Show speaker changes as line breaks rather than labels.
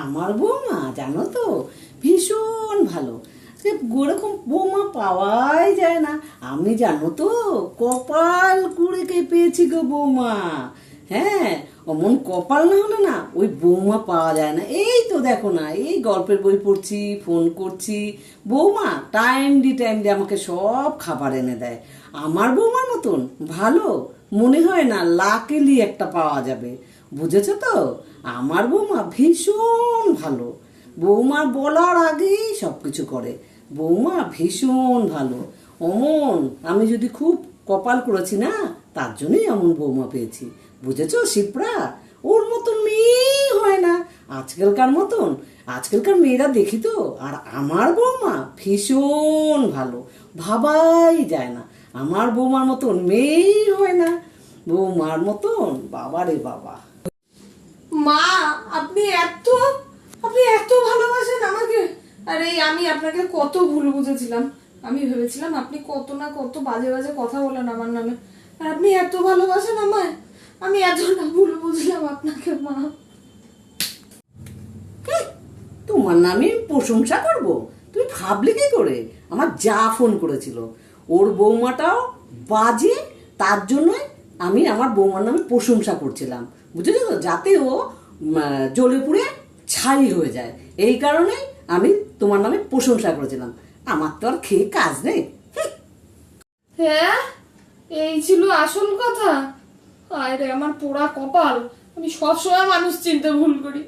আমার বৌমা, জানো তো? ভীষণ ভালো। ওরকম বৌমা পাওয়াই যায় না। আমি জানো তো, কপাল কুড়েকে পেয়েছি গো বৌমা। হ্যাঁ অমন কপাল না হলে না ওই বৌমা পাওয়া যায় না। এই তো দেখো না, এই গল্পের বই পড়ছি, ফোন করছি। বৌমা, টাইম ডি টাইম দিয়ে আমাকে সব খাবার এনে দেয়। আমার বৌমার মতন ভালো মনে হয় না লাকেলি একটা পাওয়া যাবে। বুঝেছ তো? আমার বৌমা ভীষণ ভালো। বৌমা বলার আগেই সব কিছু করে। বৌমা ভীষণ ভালো। অমন, আমি যদি খুব কপাল করেছি না, তার জন্যই এমন বৌমা পেয়েছি। বুঝেছ শিপ্রা? ওর মতন মেয়েই হয় না। আজকালকার মতন, আজকালকার মেয়েরা দেখি তো, আর আমার বৌমা ভীষণ ভালো। ভাবাই যায় না। আমার বৌমার মতন মেয়েই হয় না। বৌমার মতন বাবা রে বাবা।
মা, আপনি এত আপনি এত ভালোবাসেন আমাকে। আরে, আমি আপনাকে কত ভুল বুঝেছিলাম। আমি ভেবেছিলাম আপনি কত না কত বাজে বাজে কথা বলেন আমার নামে। আর আপনি এত ভালোবাসেন আমায়। আমি ভুল বুঝলাম আপনাকে, মা।
তোমার নামে প্রশংসা করব? তুমি ভাবলে কি করে? আমার যা ফোন করেছিল। ওর বৌমাটাও বাজে, তার জন্যই আমি আমার বৌমার নামে প্রশংসা করছিলাম। বুঝেছ তো? যাতে ও জ্বলে পুড়ে ছাই হয়ে যায়। এই কারণে আমি তোমার নামে প্রশংসা করেছিলাম। আমার তো আর খেয়ে কাজ নেই।
হ্যাঁ? এই ছিল আসল কথা। আরে আমার পোড়া কপাল। আমি সবসময় মানুষ চিনতে ভুল করি।